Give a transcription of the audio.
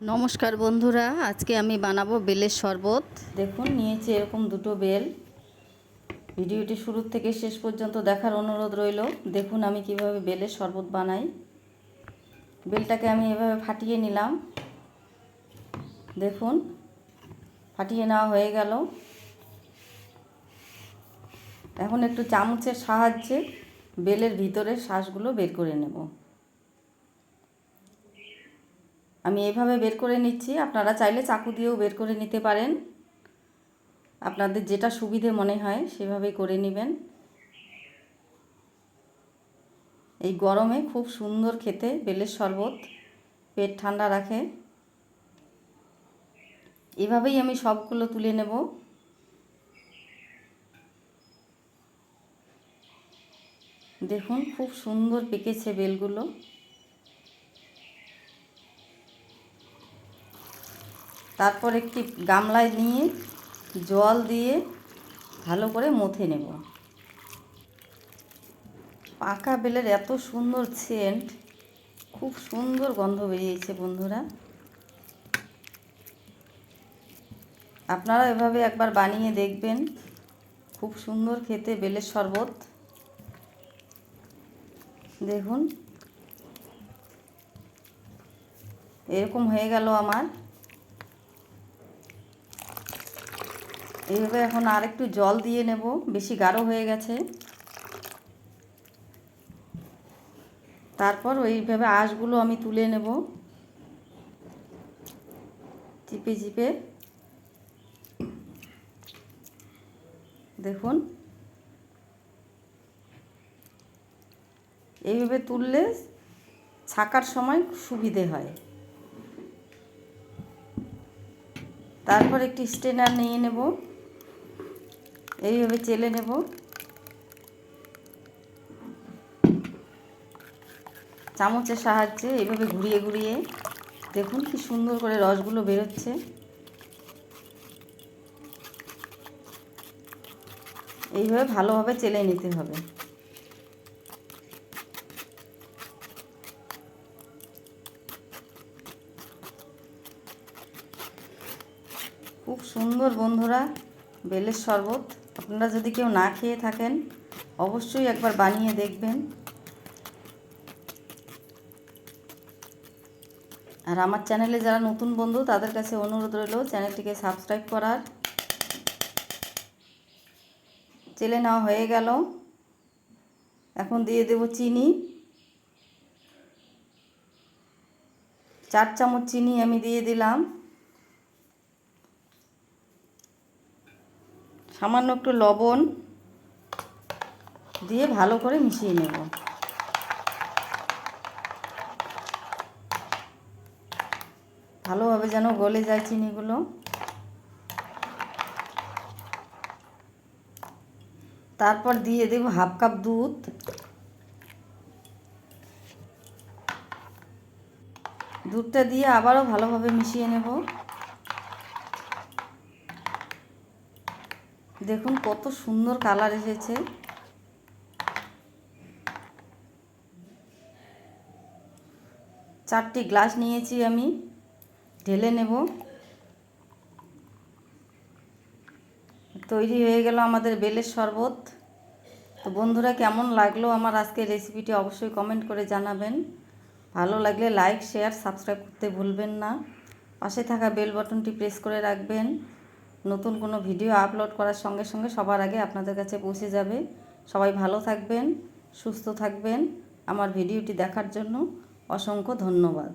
নমস্কার বন্ধুরা, আজকে আমি বানাবো বেলের শরবত। দেখুন, নিয়েছি এরকম দুটো বেল। ভিডিওটি শুরু থেকে শেষ পর্যন্ত দেখার অনুরোধ রইল। দেখুন আমি কীভাবে বেলের শরবত বানাই। বেলটাকে আমি এভাবে ফাটিয়ে নিলাম। দেখুন, ফাটিয়ে নেওয়া হয়ে গেল। এখন একটু চামচের সাহায্যে বেলের ভিতরের শ্বাসগুলো বের করে নেব। আমি এভাবে বের করে নিচ্ছি। আপনারা চাইলে চাকু দিয়েও বের করে নিতে পারেন। আপনাদের যেটা সুবিধে মনে হয় সেভাবে করে নেবেন। এই গরমে খুব সুন্দর খেতে বেলের শরবত, পেট ঠান্ডা রাখে। এভাবেই আমি সবগুলো তুলে নেব। দেখুন, খুব সুন্দর পেকেছে বেলগুলো। তারপর একটি গামলায় নিয়ে জল দিয়ে ভালো করে মথে নেব। পাকা বেলের এত সুন্দর সেন্ট খুব সুন্দর গন্ধ বেরিয়েছে বন্ধুরা। আপনারা এভাবে একবার বানিয়ে দেখবেন, খুব সুন্দর খেতে বেলের শরবত। দেখুন, এরকম হয়ে গেল আমার। এইভাবে এখন আর একটু জল দিয়ে নেব, বেশি গাঢ় হয়ে গেছে। তারপর ওইভাবে আঁশগুলো আমি তুলে নেব। চিপে চিপে। দেখুন। এইভাবে তুললে ছাকার সময় সুবিধে হয়। তারপর একটি স্টেনার নিয়ে নেব। এইভাবে চেলে নেব। চামচের সাহায্যে এইভাবে ঘুরিয়ে ঘুরিয়ে দেখুন কি সুন্দর করে রসগুলো বেরোচ্ছে। এইভাবে ভালোভাবে চেলে নিতে হবে। খুব সুন্দর বন্ধুরা, বেলের শরবত। আপনারা যদি কেউ না খেয়ে থাকেন, অবশ্যই একবার বানিয়ে দেখবেন। আর আমার চ্যানেলে যারা নতুন বন্ধু, তাদের কাছে অনুরোধ রইল চ্যানেলটিকে সাবস্ক্রাইব করার। চেলে নেওয়া হয়ে গেল। এখন দিয়ে দেব চিনি। চার চামচ চিনি আমি দিয়ে দিলাম। সামান্য একটু লবণ দিয়ে ভালো করে মিশিয়ে নেব। ভালোভাবে যেন গলে যায় চিনিগুলো। তারপর দিয়ে দেব হাফ কাপ দুধ। দুধটা দিয়ে আবারও ভালোভাবে মিশিয়ে নেব। দেখুন কত সুন্দর কালার এসেছে। চারটি গ্লাস নিয়েছি আমি, ঢেলে নেব। তৈরি হয়ে গেল আমাদের বেলের শরবত। তো বন্ধুরা, কেমন লাগল আমার আজকের রেসিপিটি অবশ্যই কমেন্ট করে জানাবেন। ভালো লাগলে লাইক, শেয়ার, সাবস্ক্রাইব করতে ভুলবেন না। পাশে থাকা বেল বাটনটি প্রেস করে রাখবেন। নতুন কোনো ভিডিও আপলোড করার সঙ্গে সঙ্গে সবার আগে আপনাদের কাছে পৌঁছে যাবে। সবাই ভালো থাকবেন, সুস্থ থাকবেন। আমার ভিডিওটি দেখার জন্য অসংখ্য ধন্যবাদ।